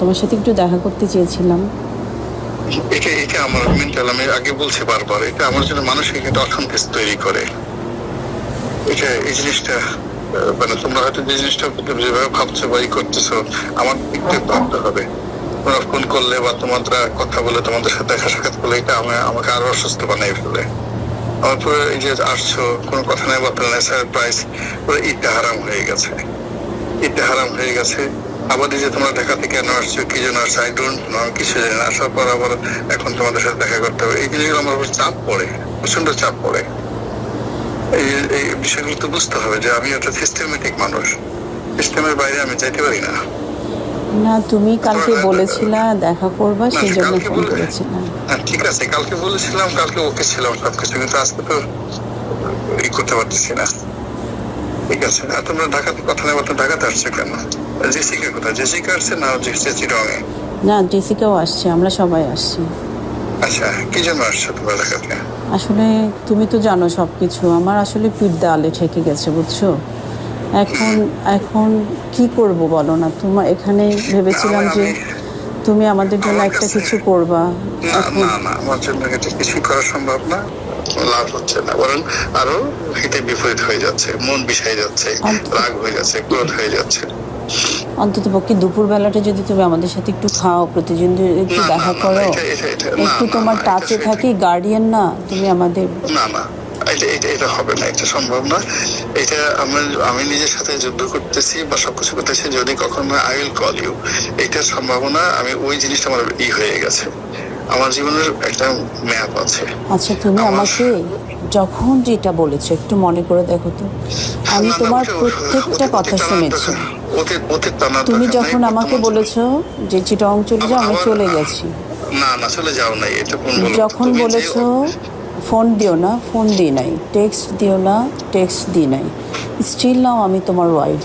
তোমার সাথে একটু দেখা করতে চেয়েছিলাম। এটা এটা আমার মেন্টাল, আমি আগে বলছি বারবার, এটা আমার জন্য মানসিক একটা অসন্তোষ তৈরি করে। এটা, এই জিনিসটা মানে তোমরা হয়তো যে জিনিসটা যেভাবে ভাবছ বা ই করতেছো, আমার ভাবতে হবে। তোমরা ফোন করলে বা তোমরা কথা বলে তোমাদের সাথে দেখা সাক্ষাৎ করলে এটা আমি- আমাকে আরও অসুস্থ বানাই ফেলে। আমার পুরো এই যে আসছো, কোনো কথা নাই নাই সারপ্রাইজ পুরো ঈদটা হারাম হয়ে গেছে। ঈদটা হারাম হয়ে গেছে। আবার যে তোমরা ঢাকা থেকে কেন আসছো কি জন্য আসছো আই ডোন্ট নো কিছু জানি না। আসার পর আবার এখন তোমাদের সাথে দেখা করতে হবে। এই জিনিসগুলো আমার উপর চাপ পড়ে প্রচণ্ড চাপ পড়ে। এই এই বিষয়গুলো তো বুঝতে হবে যে আমি একটা সিস্টেমেটিক মানুষ। সিস্টেমের বাইরে আমি যাইতে পারি না। না তুমি কালকে বলেছিলা দেখা করবা সেই জন্য ফোন করেছিলাম। ঠিক আছে কালকে বলেছিলাম কালকে ওকে ছিলাম সবকিছু কিন্তু আজকে তো ই করতে পারতেছি না। ঠিক আছে। আর তোমরা ঢাকাতে কথা নেই তো ঢাকাতে আসছে কেন? জেসিকা কোথায়? জেসিকা আসছে না জেসিকা চিরঙে না জেসিকাও আসছে আমরা সবাই আসছি। আচ্ছা কি জন্য আসছো তোমরা ঢাকাতে আসলে তুমি তো জানো সব কিছু আমার আসলে পিঠ দেওয়ালে ঠেকে গেছে বুঝছ? এখন এখন কি করব বলো না? তোমার এখানে ভেবেছিলাম যে তুমি আমাদের জন্য একটা কিছু করবা। না না না আমার জন্য এটা কিছুই করা সম্ভব না। লাভ হচ্ছে না। বরং আরও হিতে বিপরীত হয়ে যাচ্ছে মন বিষাই যাচ্ছে রাগ হয়ে যাচ্ছে ক্রোধ হয়ে যাচ্ছে। অন্তত পক্ষে দুপুর বেলাটা যদি তুমি আমাদের সাথে একটু খাও প্রতিদিন একটু দেখা করো একটু তোমার টাচে থাকি গার্ডিয়ান না তুমি আমাদের না না এটা এটা এটা হবে না এটা সম্ভব না। এটা আমি আমি নিজের সাথে যুদ্ধ করতেছি বা সবকিছু করতেছি যদি কখনো আই উইল কল ইউ এটার সম্ভাবনা আমি ওই জিনিসটা আমার ই হয়ে গেছে। আমার জীবনের একটা ম্যাপ আছে। আচ্ছা তুমি আমাকে যখন যেটা বলেছ একটু মনে করে দেখো তো। আমি না, না, তোমার প্রত্যেকটা কথা শুনেছি। তুমি যখন আমাকে বলেছ যে চিটং চলে যাও আমি চলে গেছি। না না চলে যাও নাই এটা? যখন বলেছ ফোন দিও না, ফোন দিই নাই। টেক্সট দিও না টেক্সট দিই নাই। স্টিল নাও আমি তোমার ওয়াইফ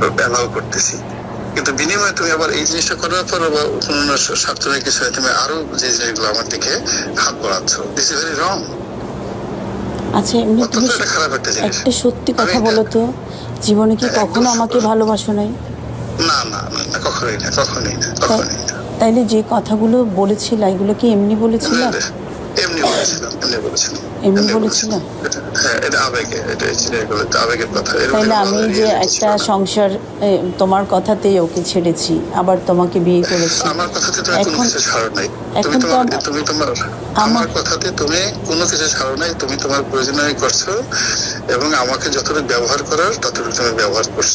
ব্যবহার করতেছি। কিন্তু বিনিময়ে তুমি আবার এই জিনিসটা করার পর স্বার্থের কিছু তুমি আরও যে জিনিসগুলো আমার দিকে হাত বাড়াচ্ছ। দিস ইজ ভেরি রং আচ্ছা এমনি তুমি একটা সত্যি কথা বলো তো জীবনে কি কখনো আমাকে। ভালোবাসো নাই? না না না না, কখনোই না কখনোই না কখনোই না। তাইলে যে কথাগুলো বলেছিলা এগুলো কি এমনি বলেছিলা? এমনি বলেছিলাম এমনি বলেছিলাম। এমনি বলেছিলাম? এটা- হ্যাঁ এটা আবেগে এটা তো আবেগের কথা কোনো আমি যে একটা সংসার তোমার কথাতেই ওকে ছেড়েছি আবার তোমাকে বিয়ে করেছি। আমার কথাতে কোনো এখন কিছু ছাড়ো নাই। তুমি এখন তো তুমি তোমার আমার কথাতে তুমি কোনো কিছু ছাড়ো নাই তুমি তোমার প্রয়োজনীয় করছ এবং আমাকে যতটুকু ব্যবহার করার ততটুকু তুমি ব্যবহার করছ।